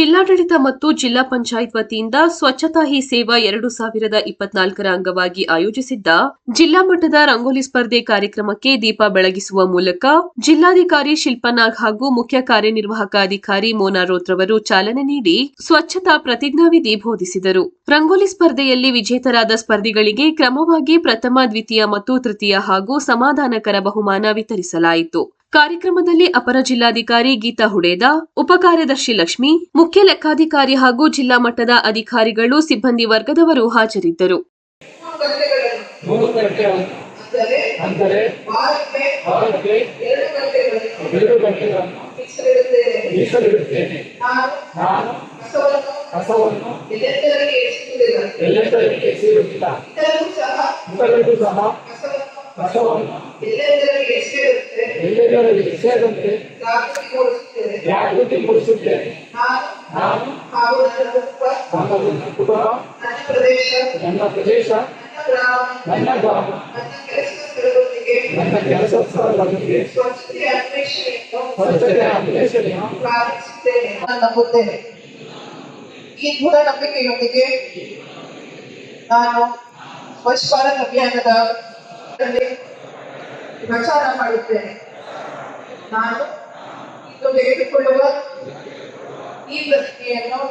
ಜಿಲ್ಲಾಡಳಿತ ಮತ್ತು ಜಿಲ್ಲಾ ಪಂಚಾಯತ್ ವತಿಯಿಂದ ಸ್ವಚ್ಛತಾ ಹಿ ಸೇವಾ ಎರಡು ಸಾವಿರದ ಇಪ್ಪತ್ನಾಲ್ಕರ ಅಂಗವಾಗಿ ಆಯೋಜಿಸಿದ್ದ ಜಿಲ್ಲಾ ಮಟ್ಟದ ರಂಗೋಲಿ ಸ್ಪರ್ಧೆ ಕಾರ್ಯಕ್ರಮಕ್ಕೆ ದೀಪ ಬೆಳಗಿಸುವ ಮೂಲಕ ಜಿಲ್ಲಾಧಿಕಾರಿ ಶಿಲ್ಪನಾಗ್ ಹಾಗೂ ಮುಖ್ಯ ಕಾರ್ಯನಿರ್ವಾಹಕ ಅಧಿಕಾರಿ ಮೋನಾ ರೋತ್ರವರು ಚಾಲನೆ ನೀಡಿ ಸ್ವಚ್ಛತಾ ಪ್ರತಿಜ್ಞಾವಿಧಿ ಬೋಧಿಸಿದರು. ರಂಗೋಲಿ ಸ್ಪರ್ಧೆಯಲ್ಲಿ ವಿಜೇತರಾದ ಸ್ಪರ್ಧಿಗಳಿಗೆ ಕ್ರಮವಾಗಿ ಪ್ರಥಮ, ದ್ವಿತೀಯ ಮತ್ತು ತೃತೀಯ ಹಾಗೂ ಸಮಾಧಾನಕರ ಬಹುಮಾನ ವಿತರಿಸಲಾಯಿತು. ಕಾರ್ಯಕ್ರಮದಲ್ಲಿ ಅಪರ ಜಿಲ್ಲಾಧಿಕಾರಿ ಗೀತಾ ಹುಡೇದ ಉಪಕಾರ್ಯದರ್ಶಿ ಲಕ್ಷ್ಮಿ ಮುಖ್ಯ ಲೆಕ್ಕಾಧಿಕಾರಿ ಹಾಗೂ ಜಿಲ್ಲಾ ಮಟ್ಟದ ಅಧಿಕಾರಿಗಳು ಸಿಬ್ಬಂದಿ ವರ್ಗದವರು ಹಾಜರಿದ್ದರು. ಸಹ ಎಸೆಯುತ್ತೆ ಎಲ್ಲೆಂದರಿಗೆ ಜಾಗೃತಿ ಮೂಡಿಸುತ್ತೇನೆ ನಾನು ನನ್ನ ಕುಟುಂಬ ನನ್ನ ಪ್ರದೇಶ ನನ್ನ ಗ್ರಾಮ ನನ್ನ ಕೆಲಸ ಸ್ಥಳದೊಂದಿಗೆ ಅನ್ವೇಷಣೆಯ ನಂಬುತ್ತೇನೆ. ಈ ಮೂಢ ನಂಬಿಕೆಯೊಂದಿಗೆ ನಾನು ಸ್ವಚ್ಛ ಭಾರತ್ ಅಭಿಯಾನದ ಪ್ರಚಾರ ಮಾಡುತ್ತೇನೆ. ನಾನು ಇಂದು ತೆಗೆದುಕೊಳ್ಳುವ ಈ ಪ್ರತಿಜ್ಞೆಯನ್ನು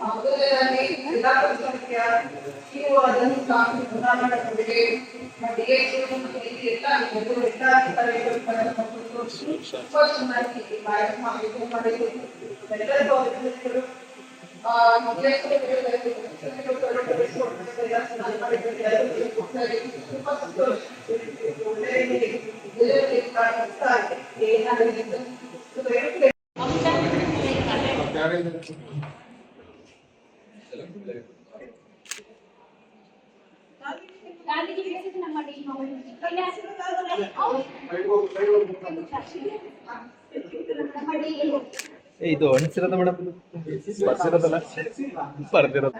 ಮೊದಲನೇ ಜಿಲ್ಲಾ ಪಂಚಾಯತಿಯ ಸಿಇಒ ಅದನ್ನು ಕಾಫಿ ಗುಣಮಟ್ಟದೊಂದಿಗೆ ಮತ್ತು DHO ಮತ್ತು ಇಲ್ಲಿ ಎಲ್ಲ ಮೊದಲು ಎಲ್ಲ ಅಧಿಕಾರಿಗಳು ಕಳೆದ ಮತ್ತು ತುಂಬಾ ಚೆನ್ನಾಗಿ ಈ ಕಾರ್ಯಕ್ರಮ ಆಯೋಜನೆ ಮಾಡಿದ್ರು. ಎಲ್ಲರಿಗೂ ಅಭಿನಂದನೆಗಳು. ಆ, ಮುಖ್ಯಸ್ಥರು ಎಲ್ಲ ಚೆನ್ನಾಗಿ ಮಾಡಿದ್ರು. ಎಲ್ಲರಿಗೂ ತುಂಬಾ ಸಂತೋಷ. ಒಳ್ಳೆ ರೀತಿ ಇದು ಅಣಿಸಿರೋದ ಮೇಡಮ್ ಇದು ಇನ್ನೊಂದು ಬರ್ದಿರೋದು.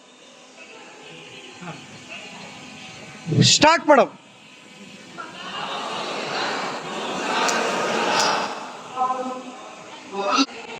Start madam